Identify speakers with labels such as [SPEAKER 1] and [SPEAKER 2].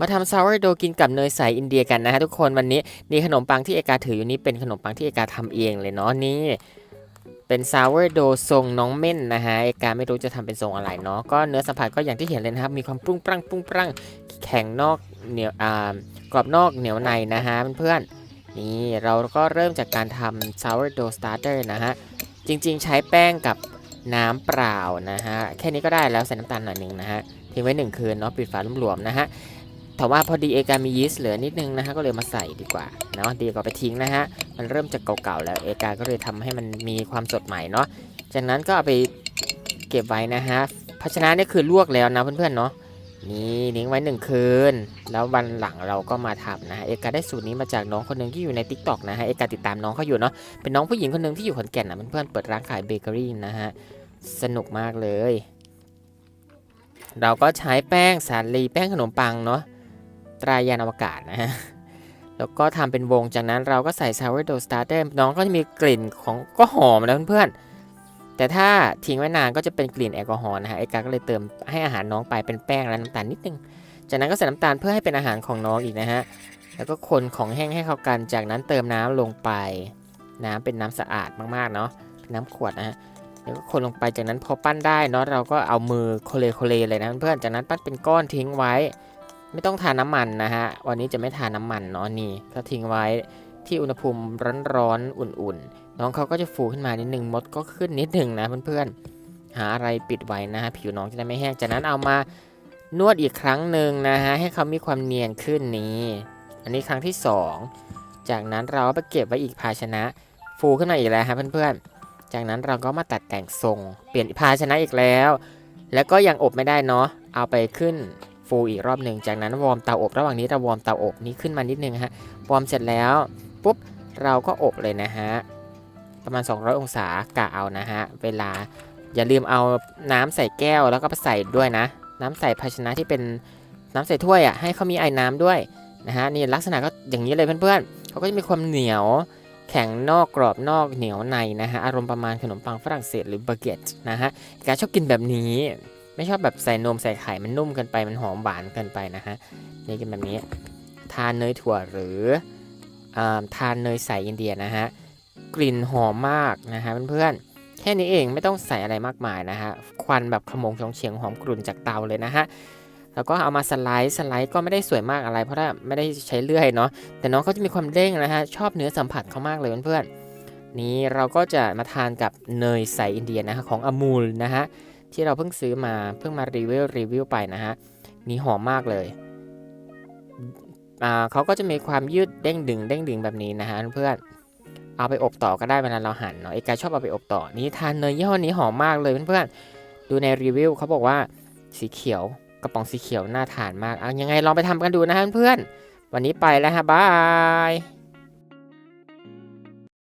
[SPEAKER 1] มาทำซาวร์โดกินกับเนยใสอินเดียกันนะฮะทุกคนวันนี้นี่ขนมปังที่เอกาถืออยู่นี้เป็นขนมปังที่เอกาทำเองเลยเนาะนี่เป็นซาวร์โดทรงน้องเม่นนะฮะเอกาไม่รู้จะทำเป็นทรงอะไรเนาะก็เนื้อสัมผัสก็อย่างที่เห็นเลยนะครับมีความปรุงปรังปรุงปรังแข็งนอกเหนียวอ่ากรอบนอกเหนียวในนะฮะเพื่อนๆนี่เราก็เริ่มจากการทำซาวร์โดสตาร์เตอร์นะฮะจริงๆ ใช้แป้งกับน้ำเปล่านะฮะแค่นี้ก็ได้แล้วใส่น้ำตาลหน่อยหนึ่งนะฮะทิ้งไว้หนึ่งคืนเนาะปิดฝาหลวมๆนะฮะ แต่ว่าพอดีเอกามียีสต์เหลือนิดนึงนะฮะก็เลยมาใส่ดีกว่าเนาะดีกว่าไปทิ้งนะฮะมันเริ่มจากเก่าๆแล้วเอกาก็เลยทำให้มันมีความสดใหม่เนาะจากนั้นก็เอาไปเก็บไว้นะฮะภาชนะนี่คือลวกแล้วนะเพื่อนๆเนาะนี่ทิ้งไว้หนึ่งคืน แล้ววันหลังเราก็มาทำนะฮะเอกาได้สูตรนี้มาจากน้องคนหนึ่งที่อยู่ใน t ิ k t o k นะฮะเอกาติดตามน้องเขาอยู่เนาะเป็นน้องผู้หญิงคนหนึ่งที่อยู่ขอนแก่นนะเพื่อนๆเปิดร้านขายเบเกอรี่นะฮะสนุกมากเลย เราก็ใช้แป้งสาลีแป้งขนมปังเนาะ ตรายานอวกาศนะฮะ แล้วก็ทำเป็นวงจากนั้นเราก็ใส่ sourdough starter น้องก็จะมีกลิ่นของก็หอมนะเพื่อนๆ แต่ถ้าทิ้งไว้นานก็จะเป็นกลิ่นแอลกอฮอล์นะฮะไอ้กาก็เลยเติมให้อาหารน้องไปเป็นแป้งและน้ำตาลนิดนึง จากนั้นก็ใส่น้ำตาลเพื่อให้เป็นอาหารของน้องอีกนะฮะ แล้วก็คนของแห้งให้เข้ากัน จากนั้นเติมน้ำลงไป น้ำเป็นน้ำสะอาดมากๆเนาะ เป็นน้ำขวดนะฮะแล้วก็คนลงไปจากนั้นพอปั้นได้เนาะเราก็เอามือโคเลโคเลเลยนะเพื่อนจากนั้นปั้นเป็นก้อนทิ้งไว้ ไม่ต้องทาน้ำมันนะฮะ วันนี้จะไม่ทาน้ำมันเนาะนี่ก็ทิ้งไว้ที่อุณหภูมิร้อนๆอุ่นๆ น้องเขาก็จะฟูขึ้นมานิดนึงมดก็ขึ้นนิดนึงนะเพื่อนๆ หาอะไรปิดไว้นะฮะผิวน้องจะได้ไม่แห้ง จากนั้นเอามานวดอีกครั้งหนึ่งนะฮะให้เขามีความเนียนขึ้นนี้ อันนี้ครั้งที่สองจากนั้นเราไปเก็บไว้อีกภาชนะ ฟูขึ้นมาอีกแล้วฮะเพื่อนๆ จากนั้นเราก็มาตัดแต่งทรง เปลี่ยนภาชนะอีกแล้ว แล้วก็ยังอบไม่ได้เนาะเอาไปขึ้น ฟูอีกรอบหนึ่งจากนั้นวอร์มเตาอบ ระหว่างนี้เราวอร์มเตาอบนี้ขึ้นมานิดนึงฮะวอร์มเสร็จแล้วปุ๊บเราก็อบเลยนะฮะประมาณ 200 องศากะเอานะฮะเวลาอย่าลืมเอาน้ำใส่แก้วแล้วก็ใส่ด้วยนะ น้ำใส่ภาชนะที่เป็นน้ำใส่ถ้วยอะให้เขามีไอ้น้ำด้วยนะฮะนี่ลักษณะก็อย่างนี้เลยเพื่อนๆเขาก็จะมีความเหนียวแข็งนอกกรอบนอกเหนียวในนะฮะอารมณ์ประมาณขนมปังฝรั่งเศสหรือเบเกตนะฮะแกชอบกินแบบนี้ ไม่ชอบแบบใส่นมใส่ไข่มันนุ่มเกินไปมันหอมหวานเกินไปนะฮะนี่กินแบบนี้ ทานเนยถั่วหรืออาทานเนยใสอินเดียนะฮะกลิ่นหอมมากนะฮะเพื่อนๆแค่นี้เองไม่ต้องใส่อะไรมากมายนะฮะควันแบบขมงชงเฉียงหอมกลุ่นจากเตาเลยนะฮะแล้วก็เอามาสไลด์สไลด์ก็ไม่ได้สวยมากอะไร เพราะว่าไม่ได้ใช้เลื่อยเนาะแต่น้องเขาจะมีความเด้งนะฮะชอบเนื้อสัมผัสเขามากเลยเพื่อนๆนี้เราก็จะมาทานกับเนยใสอินเดียนะฮะของอมูลนะฮะ ที่เราเพิ่งซื้อมาเพิ่งมารีวิวรีวิวไปนะฮะนี่หอมมากเลยอ่าเขาก็จะมีความยืดเด้งดึงเด้งดึงแบบนี้นะฮะเพื่อนเอาไปอบต่อก็ได้เวลาเราหั่นเนาะเอกาชอบเอาไปอบต่อนี่ทานเนยยี่ห้อนี้หอมมากเลยเพื่อนๆดูในรีวิวเขาบอกว่าสีเขียวกระป๋องสีเขียวน่าทานมากเอายังไงลองไปทำกันดูนะฮะเพื่อนวันนี้ไปแล้วฮะบาย